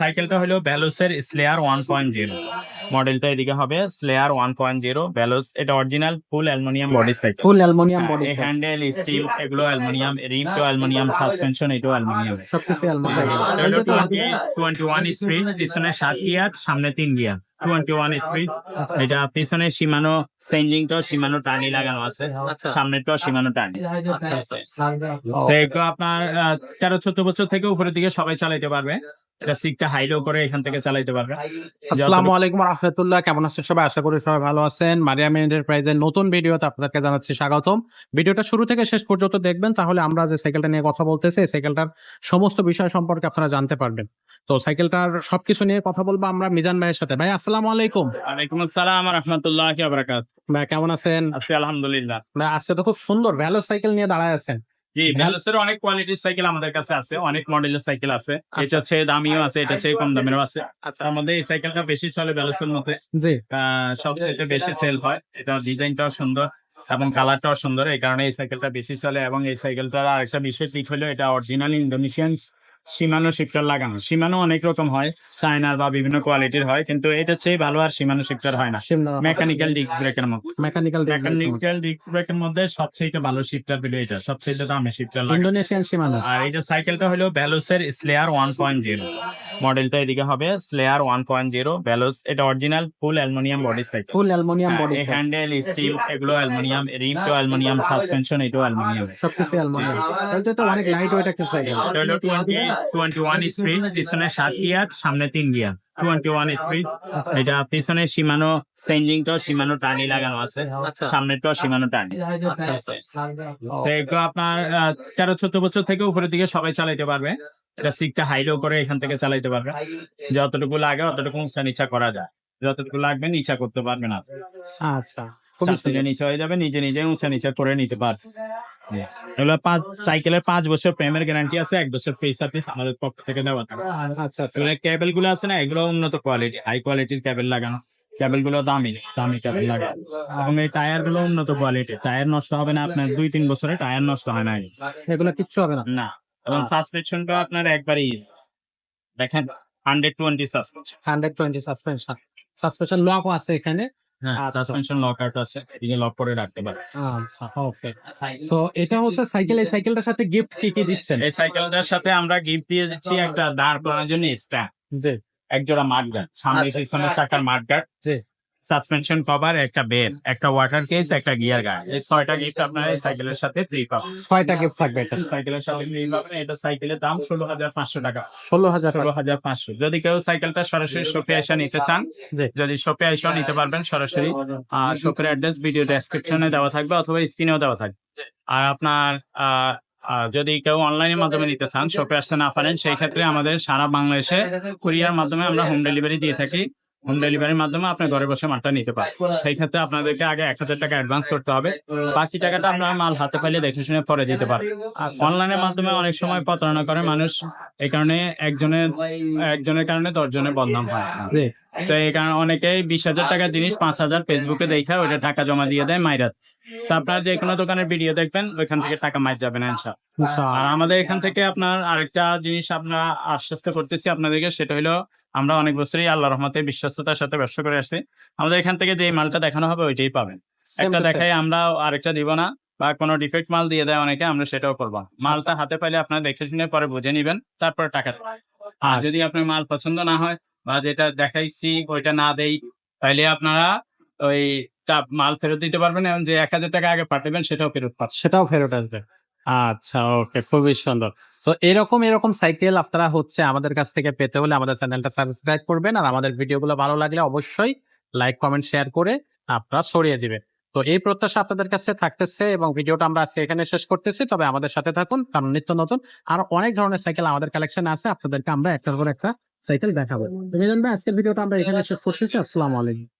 সাইকেলটা হলো ব্যালোসের স্লেয়ার ওয়ান পয়েন্ট জিরো মডেলটা এদিকে হবে স্লেয়ার ওয়ান পয়েন্ট জিরো ব্যালোস এটা original full aluminium body cycle full aluminium body handle steel এগুলো অ্যালুমিনিয়াম টু অ্যালুমিনিয়াম সাসপেনশন এটাও অ্যালুমিনিয়াম সবকিছু অ্যালুমিনিয়াম টোয়েন্টি ওয়ান স্পিড পিছনে সাত গিয়ার সামনে তিন গিয়ার টোয়েন্টি ওয়ান স্পিড এটা পিছনে সীমানো সেঞ্জিংটা সীমানো টানি লাগানো আছে। সামনেটাও সীমানো টানি। তো এগুলো আপনার তেরো চোদ্দ বছর থেকে উপরের দিকে সবাই চালাইতে পারবে। এটা সিটটা হাইলো করে এখান থেকে চালাইতে পারবে। আসসালামু আলাইকুম রহমতুল্লাহ কেমন আছেন সবাই? আশা করি সবাই ভালো আছেন। মারিয়াম এন্টারপ্রাইজের নতুন ভিডিওতে আপনাদেরকে জানাচ্ছি স্বাগতম। ভিডিওটা শুরু থেকে শেষ পর্যন্ত দেখবেন তাহলে আমরা যে সাইকেলটা নিয়ে কথা বলতেছি এই সাইকেলটার সমস্ত বিষয় সম্পর্কে আপনারা জানতে পারবেন। তো সাইকেলটার সবকিছু নিয়ে কথা বলব আমরা মিজান ভাইয়ের সাথে। ভাই আসসালামু আলাইকুম। ওয়ালাইকুম আসসালাম রহমতুল্লাহ বারাকাত ভাই কেমন আছেন? আছি আলহামদুলিল্লাহ। ভাই আজকে তো খুব সুন্দর ভ্যালো সাইকেল নিয়ে দাঁড়ায় আছেন। জি ভ্যালোসের অনেক কোয়ালিটির সাইকেল আমাদের কাছে আছে অনেক মডেলের সাইকেল আছে। এটা হচ্ছে দামিও আছে এটা হচ্ছে কম দামেরও আছে। আচ্ছা। তার মধ্যে এই সাইকেলটা বেশি চলে ভ্যালোসের মধ্যে। জি। সবচেয়ে বেশি সেল হয়। এটা ডিজাইনটাও সুন্দর এবং কালারটাও সুন্দর এই কারণে এই সাইকেলটা বেশি চলে এবং এই সাইকেলটার আরেকটা বিশেষ দিক হলো এটা অরিজিনাল ইন্দোনেশিয়ান সীমানো শিফটার লাগানো। সীমানো অনেক রকম হয় চায়নার বা বিভিন্ন কোয়ালিটির হয় কিন্তু এটা চেয়ে ভালো আর সীমানো শিফটার হয় না। মেকানিক্যাল ডিস্ক ব্রেকের মধ্যে। মেকানিক্যাল মেকানিক্যাল ডিস্ক ব্রেকের মধ্যে। সবচেয়ে ভালো শিফটার পেল এটা সবচেয়ে দামি শিফটার লাগে। ইন্দোনেশিয়ান সীমানা। আর এই যে সাইকেলটা হলো ভ্যালোসের স্লেয়ার ওয়ান পয়েন্ট জিরো মডেলটা এদিকে হবে স্লেয়ার ওয়ান পয়েন্ট জিরো ব্যালোস এটা original full aluminium body cycle full aluminium body handle steel এগুলো অ্যালুমিনিয়াম রিমটো অ্যালুমিনিয়াম সাসপেনশন এটাও অ্যালুমিনিয়াম সবকিছু অ্যালুমিনিয়াম এটা তো অনেক লাইট ওয়েট একটা সাইকেল এটা হলো টোয়েন্টি টোয়েন্টি ওয়ান স্পিড পিছনে সাত গিয়ার সামনে তিন গিয়ার টোয়েন্টি ওয়ান স্পিড এটা পিছনে সীমানো সেঞ্জিংটাও সীমানো টানি লাগানো আছে। আচ্ছা। সামনেটাও সীমানো টানি। আছে। তো এগুলো আপনার আহ, তেরো চোদ্দ বছর থেকে উপরের দিকে সবাই চালাইতে পারবে। এটা সিটটা হাইলো করে এখান থেকে চালাইতে পারবে। যতটুকু লাগে অতটুকু উঁচা নিচা করা যায়। যতটুকু লাগবে নিচা করতে পারবে না। আচ্ছা নিচে হয়ে যাবে নিজে নিজে উঁচা নিচা করে নিতে পারবে এগুলো পাঁচ সাইকেলের পাঁচ বছর প্রেমের গ্যারান্টি আছে এক বছর ফ্রি সার্ভিস আমাদের পক্ষ থেকে দেওয়া থাকে। আচ্ছা আচ্ছা। এগুলো কেবলগুলো আছে না এগুলো উন্নত কোয়ালিটি হাই কোয়ালিটির কেবল লাগানো। কেবলগুলো দামি দামি কেবল লাগানো। এবং এই টায়ারগুলো উন্নত কোয়ালিটি টায়ার নষ্ট হবে না আপনার দুই তিন বছরে টায়ার নষ্ট হয় না। এগুলো কিচ্ছু হবে না? না। এবং সাসপেনশনটা আপনার একবারে ইজি দেখেন hundred twenty suspension hundred twenty suspension suspension লকও আছে এখানে। সাসপেনশন লক আউট আছে। এই লক করে রাখতে পারে আচ্ছা ওকে তো এটা হচ্ছে সাইকেল এই সাইকেলটার সাথে গিফট কি কি দিচ্ছেন? এই সাইকেলটার সাথে আমরা গিফট দিয়ে দিচ্ছি একটা দাঁড় করানোর জন্য স্ট্যান্ড জি। এক জোড়া মাঠগার্ড সামনে আচ্ছা। পিছনে চাকার মাঠগার্ড জি। সাসপেনশন কভার একটা বেল একটা ওয়াটার কেস একটা গিয়ার গার্ড এই ছয়টা গিফট আপনারা এই সাইকেলের সাথে ফ্রি পাবেন। ছয়টা গিফট থাকবে এটা। সাইকেলের সাথে ফ্রি পাবেন। এটা সাইকেলের দাম ষোলো হাজার পাঁচশো টাকা। ষোলো হাজার ষোলো হাজার পাঁচশো। যদি কেউ সাইকেলটা সরাসরি শপে এসে নিতে চান যদি শপে এসে নিতে পারবেন সরাসরি আর শপের অ্যাড্রেস ভিডিও ডেসক্রিপশনে দেওয়া থাকবে অথবা স্ক্রিনেও দেওয়া থাকবে। আর আপনার যদি কেউ অনলাইনের মাধ্যমে নিতে চান শপে আসতে না পারেন সেই ক্ষেত্রে আমাদের সারা বাংলাদেশে কুরিয়ার মাধ্যমে আমরা হোম ডেলিভারি দিয়ে থাকি। হোম ডেলিভারির মাধ্যমে আপনি ঘরে বসে মালটা নিতে পারেন। সেই ক্ষেত্রে আপনাদেরকে আগে এক হাজার টাকা অ্যাডভান্স করতে হবে। বাকি টাকাটা আপনারা মাল হাতে পাইলে দেখে শুনে পরে দিতে পারেন। অনলাইনের মাধ্যমে অনেক সময় প্রতারণা করে মানুষ এই কারণে একজনের একজনের কারণে দশজনের বদনাম হয়। তো এই কারণে অনেকেই বিশ হাজার টাকার জিনিস পাঁচ হাজার ফেসবুকে দেখা ওইটা টাকা জমা দিয়ে দেয় মাইরাত। তো আপনার যে কোনো দোকানের ভিডিও দেখবেন ওইখান থেকে টাকা মাইর যাবে না ইনশাল্লাহ। আচ্ছা আর আমাদের এখান থেকে আপনার আরেকটা জিনিস আমরা আশ্বস্ত করতেছি আপনাদেরকে সেটা হলো আমরা অনেক বছরই আল্লাহ রহমতে বিশ্বস্ততার সাথে ব্যবসা করে আসছি। আমাদের এখান থেকে যে মালটা দেখানো হবে ওইটাই পাবেন। একটা দেখাই আমরা আরেকটা দিব না। বা কোনো ডিফেক্ট মাল দিয়ে দেয় অনেকে আমরা সেটাও করব না। মালটা হাতে পাইলে আপনার দেখে শুনে পরে বুঝে নিবেন তারপরে টাকা আর আচ্ছা। যদি আপনার মাল পছন্দ না হয় বা যেটা দেখাইছি ওইটা না দেই তাহলে আপনারা ওই মাল ফেরত দিতে পারবেন এবং যে এক হাজার টাকা আগে পাঠাবেন সেটাও ফেরত পাবেন। সেটাও ফেরত আসবে। আচ্ছা ওকে খুবই সুন্দর। তো এরকম এরকম সাইকেল আপনারা হচ্ছে আমাদের কাছ থেকে পেতে হলে আমাদের চ্যানেলটা সাবস্ক্রাইব করবেন। আর আমাদের ভিডিওগুলো ভালো লাগলে অবশ্যই লাইক কমেন্ট শেয়ার করে আপনারা ছড়িয়ে দিবেন। তো এই প্রত্যাশা আপনাদের কাছে থাকতেছে এবং ভিডিওটা আমরা আজকে এখানে শেষ করতেছি। তবে আমাদের সাথে থাকুন, কারণ নিত্য নতুন আর অনেক ধরনের সাইকেল আমাদের কালেকশন আছে। আপনাদেরকে আমরা একটার পর একটা সাইকেল দেখাবো। তুমি জানবে আজকের ভিডিওটা আমরা এখানে শেষ করতেছি। আসসালামু আলাইকুম।